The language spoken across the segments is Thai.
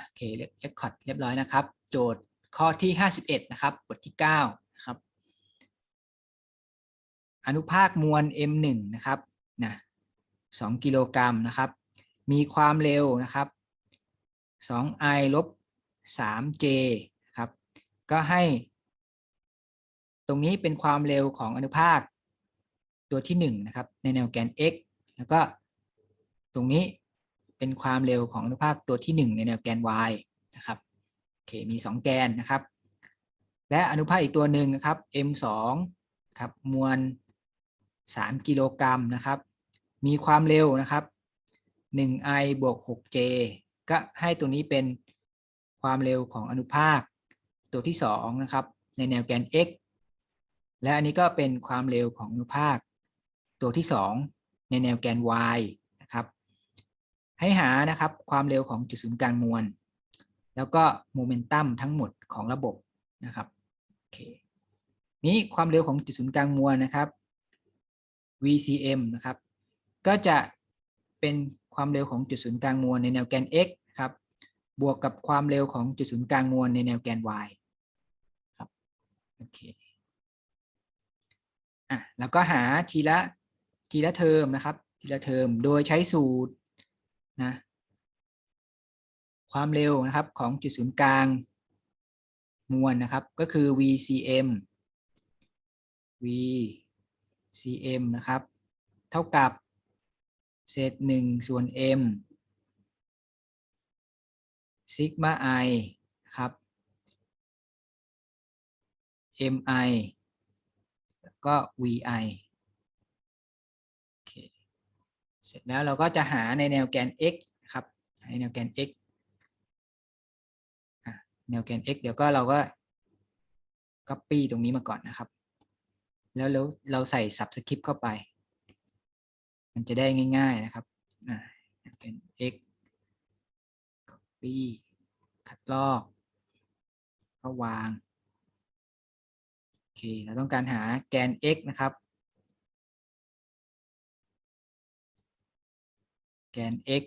โอเคเรคคอร์ดเรียบร้อยนะครับ โจทย์ข้อที่ 51 นะครับ บทที่9นะครับ อนุภาคมวล m1 นะครับนะ2กิโลกรัมนะครับ มีความเร็วนะครับ 2i ลบ 3j ครับ ก็ให้ ตรงนี้เป็นความเร็วของอนุภาคตัวที่ 1 นะครับ ในแนวแกน x แล้วก็ตรงนี้ เป็นความเร็วของอนุภาคตัวที่ 1 ในแนวแกน y นะครับโอเคมี 2 แกนนะครับ และอนุภาคอีกตัวหนึ่งนะครับ m2 ครับมวล 3 กิโลกรัมนะครับ มีความเร็วนะครับ 1i บวก 6j ก็ให้ตัวนี้เป็นความเร็วของอนุภาคตัวที่ 2 นะครับ ในแนวแกน x และอันนี้ก็เป็นความเร็วของอนุภาค ตัวที่ 2 ในแนวแกน y นะครับ ให้หานะครับความเร็วของจุดศูนย์กลางมวล แล้วก็โมเมนตัมทั้งหมดของระบบนะครับโอเคนี้ความเร็วของจุดศูนย์กลางมวลนะครับ VCM นะครับ ก็จะเป็นความเร็วของจุดศูนย์กลางมวลในแนวแกน x ครับ บวกกับความเร็วของจุดศูนย์กลางมวลในแนวแกน y ครับโอเคอะแล้วก็หาทีละทีละเทอมนะครับ ทีละเทอมโดยใช้สูตร นะความเร็วนะครับของจุดศูนย์กลางมวลนะครับก็คือ VCM VCM นะครับ เท่ากับเศษหนึ่งส่วน m ซิกมา i ครับ mi แล้วก็ vi โอเค เสร็จแล้วเราก็จะหาในแนวแกน x ครับในแนวแกน x แนวแกน x เดี๋ยวก็เราก็ copy ตรงนี้มาก่อนนะครับ แล้วแล้วเราใส่ subscript เข้าไป มันจะได้ง่ายๆนะครับแนวแกน x copy คัดลอก ก็วาง โอเค เราต้องการหาแกน x นะครับ แกน x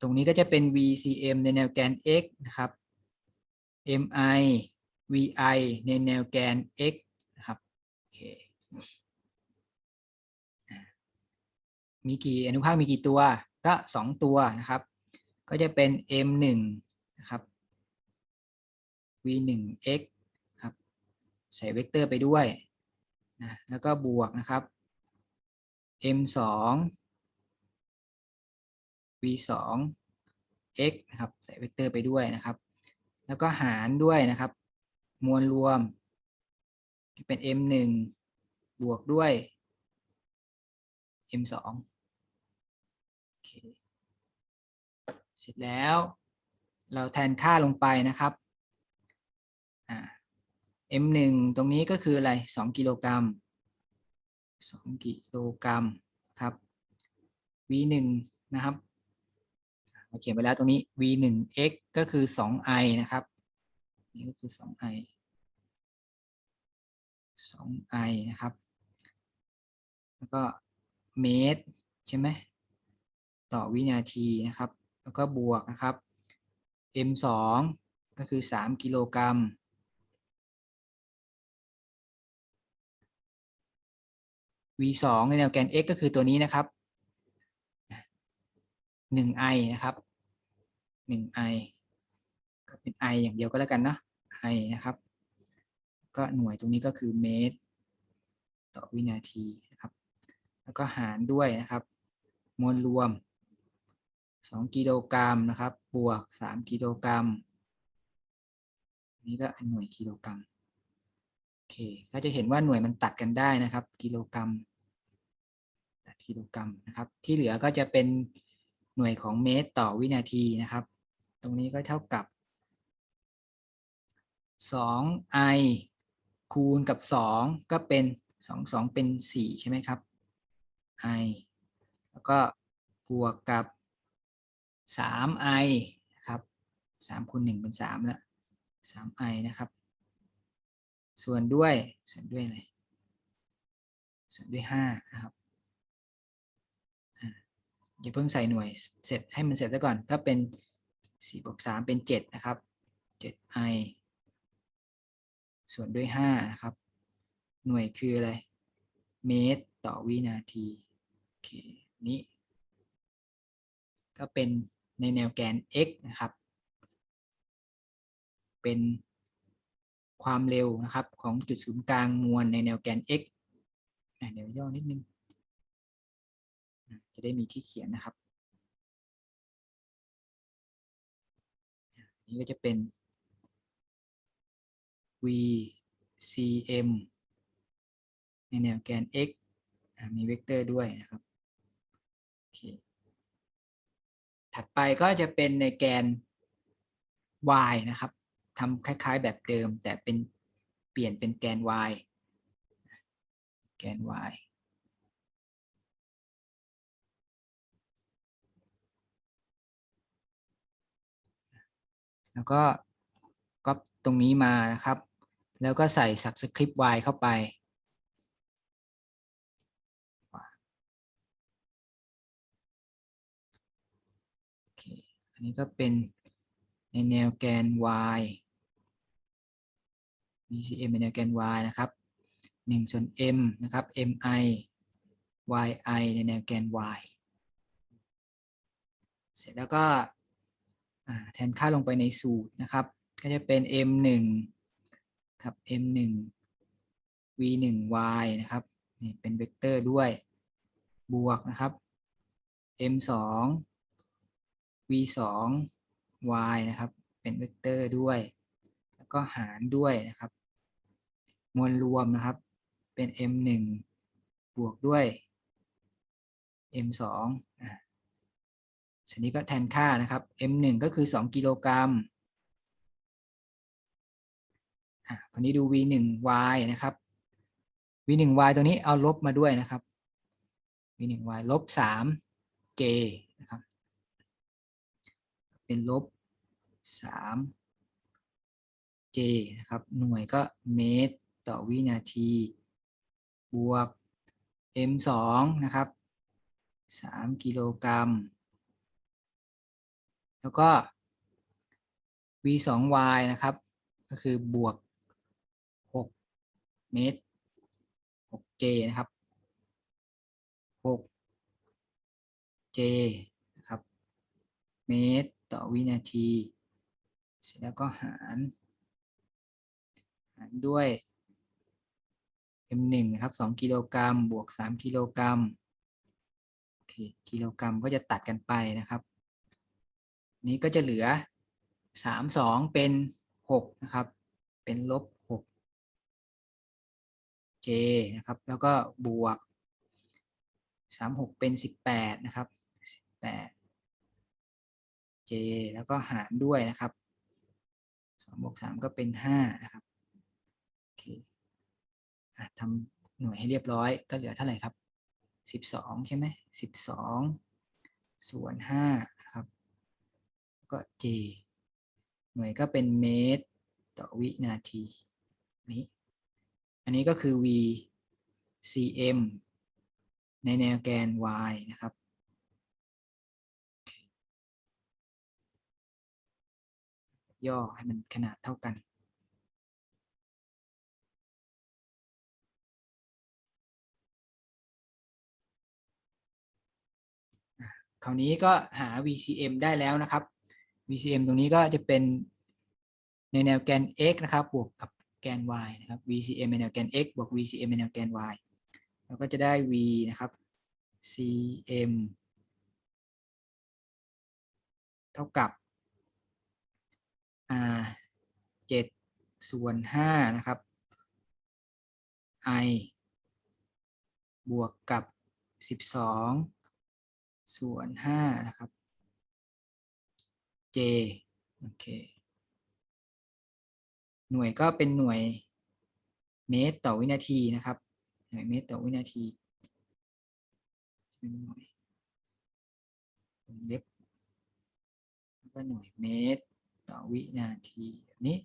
ตรงนี้ก็จะเป็น VCM ในแนวแกน x นะครับ MI VI ในแนวแกน x นะครับโอเคมีกี่อนุภาคมีกี่ตัวก็ 2 ตัวนะครับ ก็จะเป็น M1 นะครับ V1x ครับ ใส่เวกเตอร์ไปด้วย นะแล้วก็บวกนะครับ M2 V2 x นะครับใส่เวกเตอร์ไปด้วยนะครับ แล้วก็หารด้วยนะครับ มวลรวมที่เป็น M1 บวกด้วย M2 โอเคเสร็จแล้ว เราแทนค่าลงไปนะครับอ่า M1 ตรงนี้ก็คืออะไร 2 กิโลกรัม 2 กิโลกรัมครับ V1 นะครับเราเขียนไปแล้วตรงนี้ V1x ก็คือ 2i นะครับ นี่ก็คือ 2i 2i นะครับ แล้วก็เมตรใช่ไหม ต่อวินาทีนะครับ แล้วก็บวกนะครับ m 2 ก็คือ 3 กิโลกรัม v 2 ในแนวแกน x ก็คือตัวนี้นะครับ 1i นะครับ 1i ก็เป็น i อย่างเดียวก็แล้วกันเนาะ i นะครับ ก็หน่วยตรงนี้ก็คือเมตร ต่อวินาทีนะครับ แล้วก็หารด้วยนะครับ มวลรวม 2 กิโลกรัมนะครับ บวก 3 กิโลกรัม นี่ก็หน่วยกิโลกรัมโอเค ก็จะเห็นว่าหน่วยมันตัดกันได้นะครับ กิโลกรัม กิโลกรัมนะครับ ที่เหลือก็จะเป็นหน่วยของเมตรต่อวินาทีนะครับ ตรงนี้ก็เท่ากับ 2i คูณกับ 2 ก็เป็น 2 2 เป็น 4 ใช่ไหมครับ i แล้วก็บวกกับ 3i นะครับ3คูณ1เป็น 3 แล้ว 3i นะครับ ส่วนด้วยส่วนด้วยอะไรส่วนด้วย5นะครับ อย่าเพิ่งใส่หน่วยเสร็จให้มันเสร็จซะก่อน ถ้าเป็น4บวก3เป็น 7 นะครับ 7i ส่วนด้วย 5 นะครับ หน่วยคืออะไร เมตรต่อวินาที โอเค นี้ ก็เป็นในแนวแกน x นะครับ เป็นความเร็วนะครับของจุดศูนย์กลางมวลในแนวแกน x อะเดี๋ยวย่อนิดนึง จะได้มีที่เขียนนะครับ นี่ก็จะเป็น v cm ในแนวแกน x มีเวกเตอร์ด้วยนะครับโอเคถัดไปก็จะเป็นในแกน y นะครับทำคล้าย ๆ แบบเดิม แต่เป็นเปลี่ยนเป็นแกน y แกน y แล้วก็ก๊อปตรงนี้มานะครับ แล้วก็ใส่ subscript y เข้าไป อันนี้ก็เป็นในแนวแกน y VCM ในแนวแกน y นะครับ1ส่วน m นะครับ mi yi ในแนวแกน y เสร็จแล้วก็ แทนค่าลงไปในสูตรนะครับ ก็จะเป็น m1 ครับ m1 v1y นะครับนี่เป็นเวกเตอร์ด้วยบวกนะครับ m2 v2y นะครับ เป็นเวกเตอร์ด้วย แล้วก็หารด้วยนะครับ มวลรวมนะครับ เป็น m1 บวกด้วย m2 อ่าส่วนนี้ก็แทนค่านะครับ m1 ก็คือ 2 กิโลกรัมอะคราวนี้ดู v1y นะครับ v1y ตัวนี้เอาลบมาด้วยนะครับ v1y ลบ 3j นะครับ เป็นลบ 3j นะครับ หน่วยก็เมตรต่อวินาที บวก m2 นะครับ 3 กิโลกรัม แล้วก็ v2y นะครับ ก็คือบวก 6 เมตร 6j นะครับ 6j นะครับ เมตรต่อวินาที เสร็จแล้วก็หาร หารด้วย m1 นะครับ 2 กิโลกรัมบวก 3 กิโลกรัมโอเคกิโลกรัมก็จะตัดกันไปนะครับ นี้ก็จะเหลือ3 2เป็น6นะครับ เป็นลบ6 j นะครับ แล้วก็บวก3 6เป็น18นะครับ18 j แล้วก็หารด้วยนะครับ2บวก3ก็เป็น5นะครับโอเคอทำหน่วยให้เรียบร้อยก็เหลือเท่าไหร่ครับ12ใช่ไหม12ส่วน5นะครับ ก็ j หน่วยก็เป็นเมตรต่อวินาทีนี้ อันนี้ก็คือ v cm ในแนวแกน y นะครับ ย่อให้มันขนาดเท่ากัน คราวนี้ก็หา VCM ได้แล้วนะครับ VCM ตรงนี้ก็จะเป็นในแนวแกน x นะครับ บวกกับแกน y นะครับ VCM ในแนวแกน x บวก VCM ในแนวแกน y เราก็จะได้ v นะครับ cm เท่ากับอ่า7ส่วน5นะครับ i บวกกับ12ส่วน5นะครับ j โอเค หน่วยก็เป็นหน่วยเมตรต่อวินาทีนะครับ หน่วยเมตรต่อวินาทีเป็นหน่วยเล็บแล้วก็หน่วยเมตรต่อวินาทีแบบนี้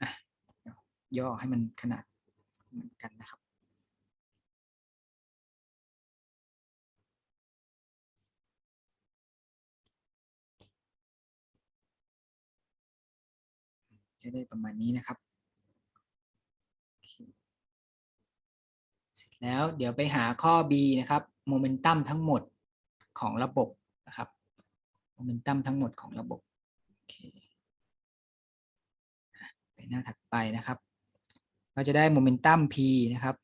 อะย่อให้มันขนาดเหมือนกันนะครับ จะได้ประมาณนี้นะครับ เสร็จแล้วเดี๋ยวไปหาข้อ B นะครับโมเมนตัมทั้งหมดของระบบนะครับโมเมนตัมทั้งหมดของระบบไปหน้าถัดไปนะครับ ก็จะได้โมเมนตัม p นะครับ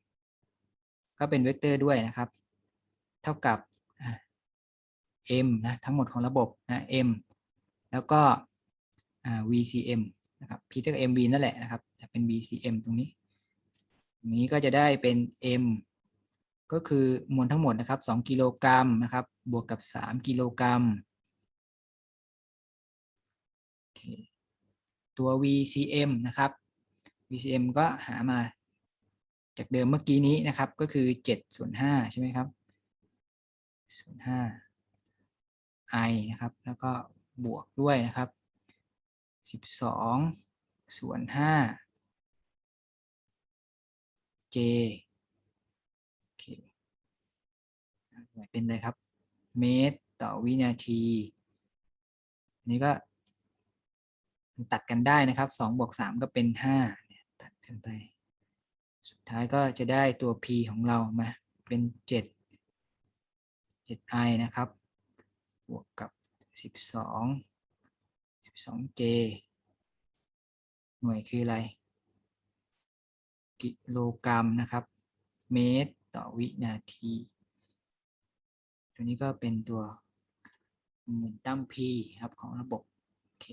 ก็เป็นเวกเตอร์ด้วยนะครับ เท่ากับ m นะทั้งหมดของระบบนะ m แล้วก็ VCM นะครับ p เท่ากับ mv นั่นแหละนะครับจะเป็น VCM ตรงนี้ตรงนี้ก็จะได้เป็น m ก็คือมวลทั้งหมดนะครับ2กิโลกรัมนะครับ บวกกับ 3 กิโลกรัมโอเคตัว VCM นะครับ VCM ก็หามาจากเดิมเมื่อกี้นี้นะครับ ก็คือ7ส่วน5ใช่ไหมครับส่วน5 i นะครับ แล้วก็บวกด้วยนะครับ 12 ส่วน 5 j โอเคหน่วยเป็นอะไรครับ เมตรต่อวินาทีอันนี้ก็ ตัดกันได้นะครับ2บวก3ก็เป็น 5 ตัดกันไป สุดท้ายก็จะได้ตัว p ของเรามาเป็น 7 7i นะครับ บวกกับ 12 12j หน่วยคืออะไร กิโลกรัมนะครับ เมตรต่อวินาที ตัวนี้ก็เป็นตัวโมเมนตัม p ครับของระบบ โอเค